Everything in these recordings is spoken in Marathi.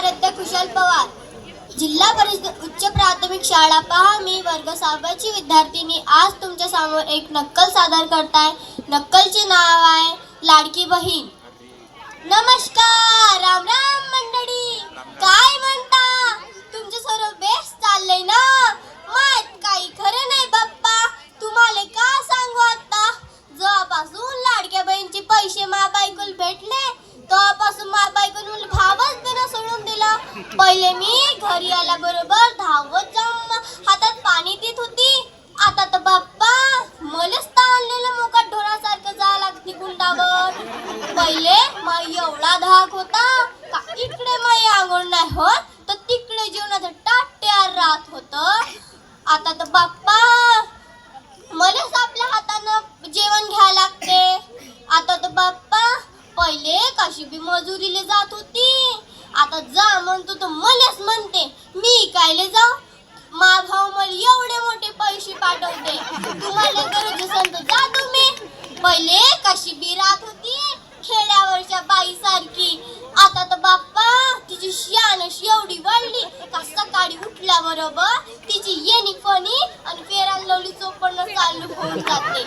आराध्य कुशल पवार. जिल्हा परिषद उच्च प्राथमिक शाळा पहा. मी वर्ग सहाव्याची विद्यार्थिनी आज तुमच्यासमोर एक नक्कल सादर करताय. नक्कलचे नाव आहे लाडकी बहीण. नमस्कार. राम राम मंडळी. काय म्हणता? तुमचं सर्व बेस्ट चाललंय ना? मात काही खरं नाही बाप्पा. तुम्हाला का सांगू आता? जेव्हापासून लाडक्या बहिणीचे पैसे मा बायकोला भेटले तेव्हापासून मा बायकोने पहिले मी घरी आल्याबरोबर धावत जाऊन हातात पाणी देत होती. आता तर बाप्पा मलाच ताणलेलं मोका ढोरासारखं जावं लागते कुंडावर पहिले माई एवढा धाक होता का इकडे माई आंघोळ नाही होत तर तिकडे जेवणाचं टाट्यार राहत होत. आता तर बाप्पा मलाच आपल्या हातानं जेवण घ्यायला लागते. आता तर बाप्पा पहिले कशी बी मजुरीला जात होती. आता जा म्हणतो तो मलाच म्हणते मी कायले जाऊ. मा भाऊ मला एवढे मोठे पैसे पाठवते. तुम्हाला गरज असेल तर जा तुम्ही. पहिले कशी बी राहत होती खेड्यावरच्या बाई सारखी आता तर बाप्पा तिची शान अशी एवढी वाढली का सकाळी उठल्याबरोबर तिची येणी फणी आणि फेरान लवली चोपडणं चालू होऊन जाते.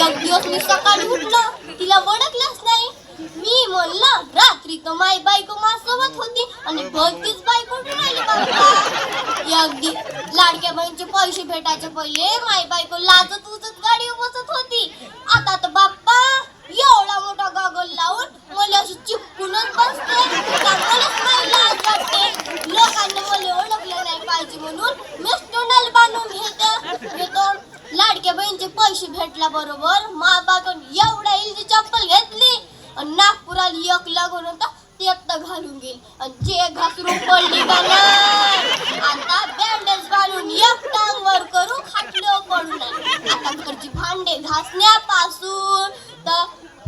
एक दिवस मी सकाळी उठलो तर माई बायको माझ्यासोबत होती आणि भलतीच बायको अगदी लाडक्या बहिणीचे पैसे भेटायचे पहिले माई बायको लाजत उजत गाडी बसत होती. आता तर बाप्पा एवढा मोठा गॉगल लावून मला अशी चिपकूनच बसते. चांगलंच नाही लाज वाटते. लोकांनी मला ओळखलं नाही पाहिजे म्हणून मीच तोंडाला बांधून घेते. घेतो लाडक्या बहिणीचे पैसे भेटल्या बरोबर मा बायकोन एवढा इलची चप्पल घेतली. आणि नागपुराला एक लागून होता ते एकटा घालून गेली आणि जे घासरून पडली नाही आता बँडेज घालून एक टांगवर करून खाटलं पडू नये आता घरची भांडे घासण्यापासून तर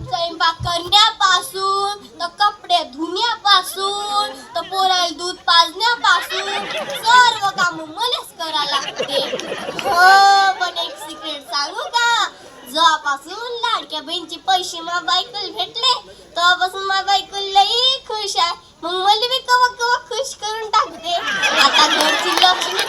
स्वयंपाक करण्यापासून तर कपडे धुण्यापासून तर पोराला दूध पाजण्यापासून सर्व काम मलाच करा लागते. हो पण एक सिक्रेट सांगू का? जेव्हापासून लाडक्या बहिणीचे पैसे मा बायकल भेटले तेव्हापासून मा बायकल लई खुश आहे. मुंबई मला मी कवा कवा खुश करून टाकते. आता घरची लक्ष्मी